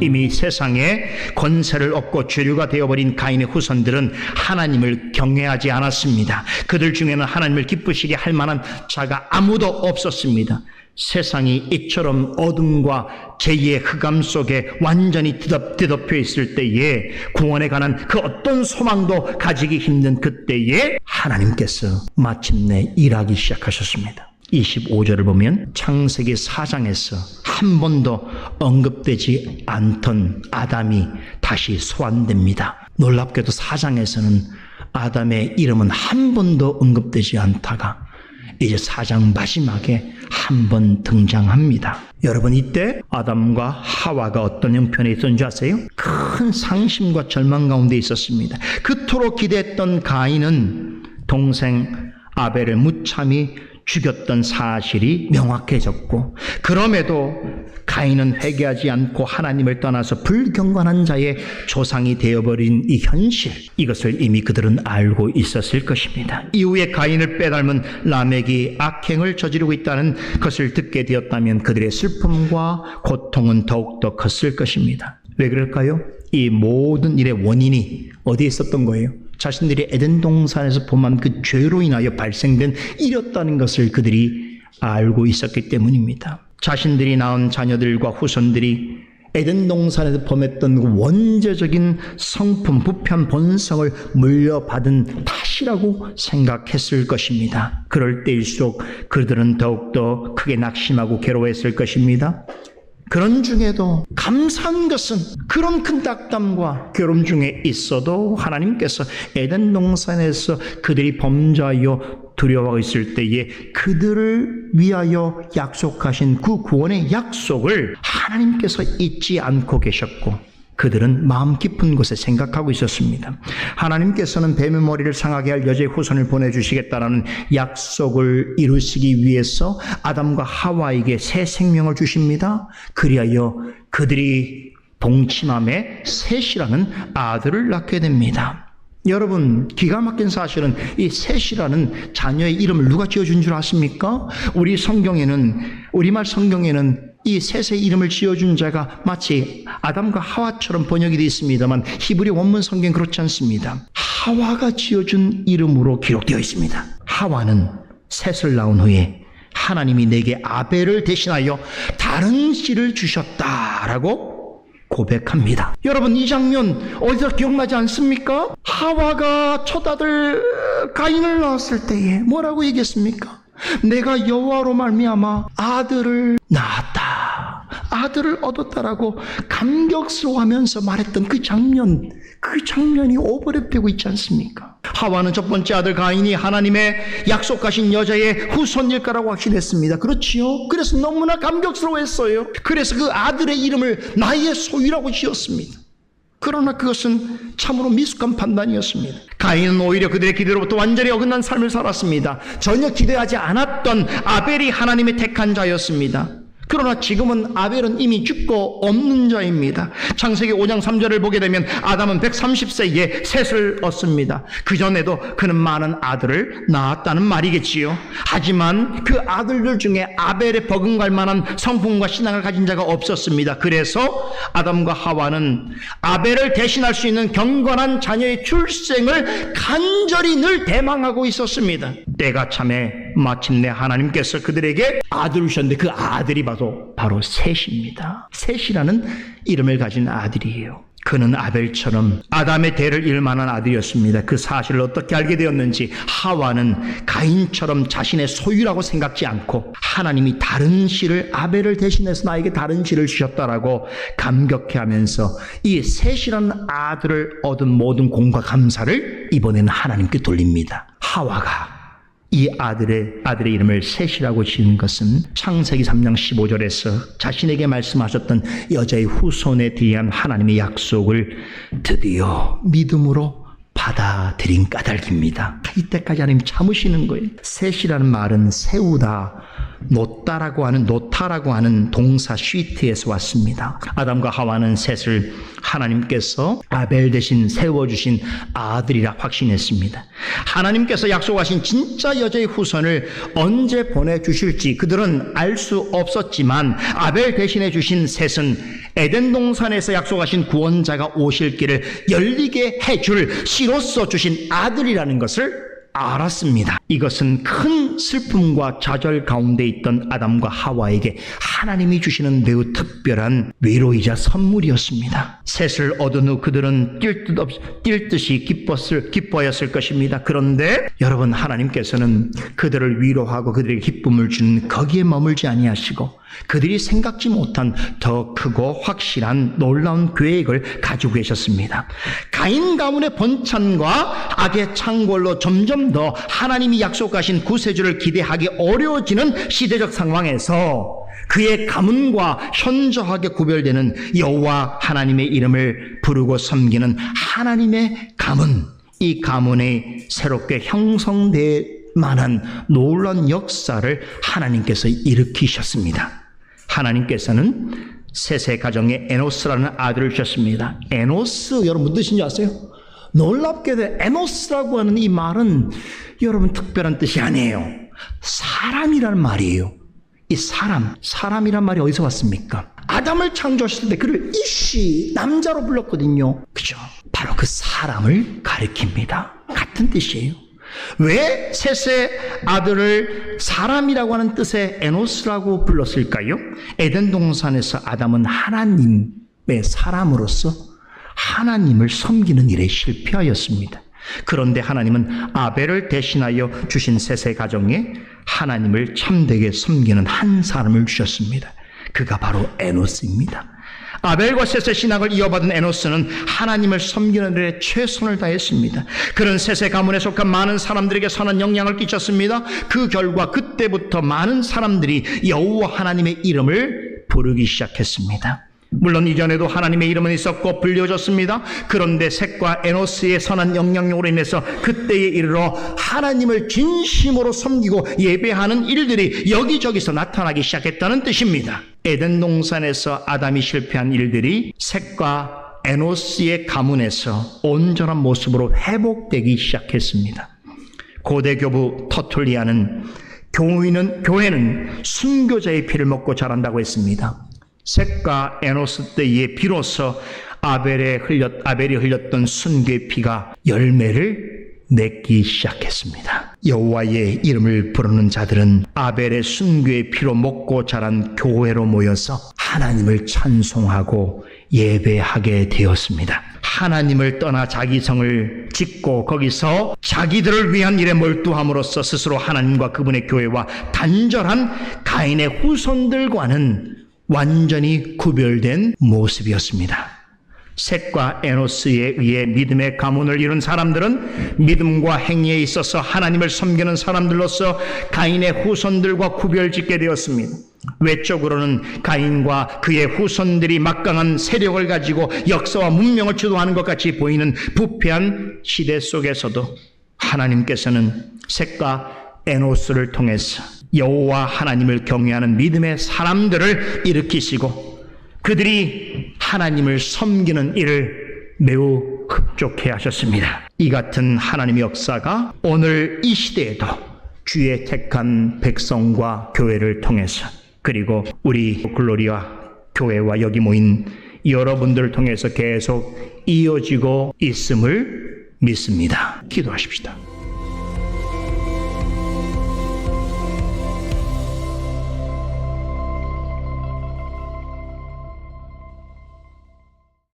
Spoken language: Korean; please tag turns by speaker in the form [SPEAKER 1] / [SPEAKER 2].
[SPEAKER 1] 이미 세상에 권세를 얻고 주류가 되어버린 가인의 후손들은 하나님을 경외하지 않았습니다. 그들 중에는 하나님을 기쁘시게 할 만한 자가 아무도 없었습니다. 세상이 이처럼 어둠과 죄의 흑암 속에 완전히 뒤덮, 뒤덮여 있을 때에 구원에 관한 그 어떤 소망도 가지기 힘든 그때에 하나님께서 마침내 일하기 시작하셨습니다. 25절을 보면 창세기 4장에서 한 번도 언급되지 않던 아담이 다시 소환됩니다. 놀랍게도 4장에서는 아담의 이름은 한 번도 언급되지 않다가 이제 4장 마지막에 한 번 등장합니다. 여러분 이때 아담과 하와가 어떤 형편에 있었는 지 아세요? 큰 상심과 절망 가운데 있었습니다. 그토록 기대했던 가인은 동생 아벨을 무참히 죽였던 사실이 명확해졌고 그럼에도 가인은 회개하지 않고 하나님을 떠나서 불경건한 자의 조상이 되어버린 이 현실 이것을 이미 그들은 알고 있었을 것입니다. 이후에 가인을 빼닮은 라멕이 악행을 저지르고 있다는 것을 듣게 되었다면 그들의 슬픔과 고통은 더욱더 컸을 것입니다. 왜 그럴까요? 이 모든 일의 원인이 어디에 있었던 거예요? 자신들이 에덴 동산에서 범한 그 죄로 인하여 발생된 일이었다는 것을 그들이 알고 있었기 때문입니다. 자신들이 낳은 자녀들과 후손들이 에덴 동산에서 범했던 그 원죄적인 성품, 부편, 본성을 물려받은 탓이라고 생각했을 것입니다. 그럴 때일수록 그들은 더욱더 크게 낙심하고 괴로워했을 것입니다. 그런 중에도 감사한 것은 그런 큰 딱담과 괴로움 중에 있어도 하나님께서 에덴 동산에서 그들이 범죄하여 두려워하고 있을 때에 그들을 위하여 약속하신 그 구원의 약속을 하나님께서 잊지 않고 계셨고 그들은 마음 깊은 곳에 생각하고 있었습니다. 하나님께서는 뱀의 머리를 상하게 할 여자의 후손을 보내주시겠다라는 약속을 이루시기 위해서 아담과 하와에게 새 생명을 주십니다. 그리하여 그들이 동침함에 셋이라는 아들을 낳게 됩니다. 여러분, 기가 막힌 사실은 이 셋이라는 자녀의 이름을 누가 지어준 줄 아십니까? 우리 성경에는, 우리말 성경에는 이 셋의 이름을 지어준 자가 마치 아담과 하와처럼 번역이 되어 있습니다만 히브리 원문 성경 그렇지 않습니다. 하와가 지어준 이름으로 기록되어 있습니다. 하와는 셋을 낳은 후에 하나님이 내게 아벨을 대신하여 다른 씨를 주셨다라고 고백합니다. 여러분 이 장면 어디서 기억나지 않습니까? 하와가 첫 아들 가인을 낳았을 때에 뭐라고 얘기했습니까? 내가 여호와로 말미암아 아들을 낳았다. 아들을 얻었다라고 감격스러워하면서 말했던 그 장면, 그 장면이 오버랩되고 있지 않습니까? 하와는 첫 번째 아들 가인이 하나님의 약속하신 여자의 후손일 거라고 확신했습니다. 그렇지요? 그래서 너무나 감격스러워했어요. 그래서 그 아들의 이름을 나의 소유라고 지었습니다. 그러나 그것은 참으로 미숙한 판단이었습니다. 가인은 오히려 그들의 기대로부터 완전히 어긋난 삶을 살았습니다. 전혀 기대하지 않았던 아벨이 하나님의 택한 자였습니다. 그러나 지금은 아벨은 이미 죽고 없는 자입니다. 창세기 5장 3절을 보게 되면 아담은 130세에 셋을 얻습니다. 그 전에도 그는 많은 아들을 낳았다는 말이겠지요. 하지만 그 아들들 중에 아벨에 버금갈 만한 성품과 신앙을 가진 자가 없었습니다. 그래서 아담과 하와는 아벨을 대신할 수 있는 경건한 자녀의 출생을 간절히 늘 대망하고 있었습니다. 때가 참에 마침내 하나님께서 그들에게 아들을 주셨는데 그 아들이 바로 바로 셋입니다. 셋이라는 이름을 가진 아들이에요. 그는 아벨처럼 아담의 대를 이을 만한 아들이었습니다. 그 사실을 어떻게 알게 되었는지 하와는 가인처럼 자신의 소유라고 생각지 않고 하나님이 다른 씨를 아벨을 대신해서 나에게 다른 씨를 주셨다라고 감격해하면서 이 셋이라는 아들을 얻은 모든 공과 감사를 이번에는 하나님께 돌립니다. 하와가 이 아들의 아들의 이름을 셋이라고 지은 것은 창세기 3장 15절에서 자신에게 말씀하셨던 여자의 후손에 대한 하나님의 약속을 드디어 믿음으로 받아들인 까닭입니다. 이때까지 하나님 참으시는 거예요. 셋이라는 말은 세우다, 노따라고 하는 노타라고 하는 동사 쉬트에서 왔습니다. 아담과 하와는 셋을 하나님께서 아벨 대신 세워주신 아들이라 확신했습니다. 하나님께서 약속하신 진짜 여자의 후손을 언제 보내주실지 그들은 알 수 없었지만 아벨 대신해 주신 셋은 에덴 동산에서 약속하신 구원자가 오실 길을 열리게 해줄 씨로서 주신 아들이라는 것을 알았습니다. 이것은 큰 슬픔과 좌절 가운데 있던 아담과 하와에게 하나님이 주시는 매우 특별한 위로이자 선물이었습니다. 셋을 얻은 후 그들은 뛸듯 없, 뛸 듯이 기뻤을, 기뻐였을 것입니다. 그런데 여러분 하나님께서는 그들을 위로하고 그들에게 기쁨을 주는 거기에 머물지 아니하시고 그들이 생각지 못한 더 크고 확실한 놀라운 계획을 가지고 계셨습니다. 가인 가문의 번찬과 악의 창궐로 점점 더 하나님이 약속하신 구세주를 기대하기 어려워지는 시대적 상황에서 그의 가문과 현저하게 구별되는 여호와 하나님의 이름을 부르고 섬기는 하나님의 가문, 이 가문에 새롭게 형성될 만한 놀라운 역사를 하나님께서 일으키셨습니다. 하나님께서는 셋의 가정에 에노스라는 아들을 주셨습니다. 에노스 여러분 뜻인지 아세요? 놀랍게도 에노스라고 하는 이 말은 여러분 특별한 뜻이 아니에요. 사람이라는 말이에요. 이 사람, 사람이란 말이 어디서 왔습니까? 아담을 창조하셨을 때 그를 이씨, 남자로 불렀거든요. 그죠? 바로 그 사람을 가리킵니다. 같은 뜻이에요. 왜 셋의 아들을 사람이라고 하는 뜻의 에노스라고 불렀을까요? 에덴 동산에서 아담은 하나님의 사람으로서 하나님을 섬기는 일에 실패하였습니다. 그런데 하나님은 아벨을 대신하여 주신 셋의 가정에 하나님을 참되게 섬기는 한 사람을 주셨습니다. 그가 바로 에노스입니다. 아벨과 셋의 신앙을 이어받은 에노스는 하나님을 섬기는 일에 최선을 다했습니다. 그런 셋의 가문에 속한 많은 사람들에게 선한 영향을 끼쳤습니다. 그 결과 그때부터 많은 사람들이 여호와 하나님의 이름을 부르기 시작했습니다. 물론 이전에도 하나님의 이름은 있었고 불려졌습니다. 그런데 셋과 에노스의 선한 영향력으로 인해서 그때에 이르러 하나님을 진심으로 섬기고 예배하는 일들이 여기저기서 나타나기 시작했다는 뜻입니다. 에덴 동산에서 아담이 실패한 일들이 셋과 에노스의 가문에서 온전한 모습으로 회복되기 시작했습니다. 고대 교부 터툴리아는 교회는, 교회는 순교자의 피를 먹고 자란다고 했습니다. 셋과 에노스 때에 비로소 아벨에 흘렸, 아벨이 흘렸던 순교의 피가 열매를 맺기 시작했습니다. 여호와의 이름을 부르는 자들은 아벨의 순교의 피로 먹고 자란 교회로 모여서 하나님을 찬송하고 예배하게 되었습니다. 하나님을 떠나 자기 성을 짓고 거기서 자기들을 위한 일에 몰두함으로써 스스로 하나님과 그분의 교회와 단절한 가인의 후손들과는 완전히 구별된 모습이었습니다. 셋과 에노스에 의해 믿음의 가문을 이룬 사람들은 믿음과 행위에 있어서 하나님을 섬기는 사람들로서 가인의 후손들과 구별짓게 되었습니다. 외적으로는 가인과 그의 후손들이 막강한 세력을 가지고 역사와 문명을 주도하는 것 같이 보이는 부패한 시대 속에서도 하나님께서는 셋과 에노스를 통해서 여호와 하나님을 경외하는 믿음의 사람들을 일으키시고 그들이 하나님을 섬기는 일을 매우 흡족해 하셨습니다. 이 같은 하나님의 역사가 오늘 이 시대에도 주의 택한 백성과 교회를 통해서 그리고 우리 글로리아 교회와 여기 모인 여러분들을 통해서 계속 이어지고 있음을 믿습니다. 기도하십시다.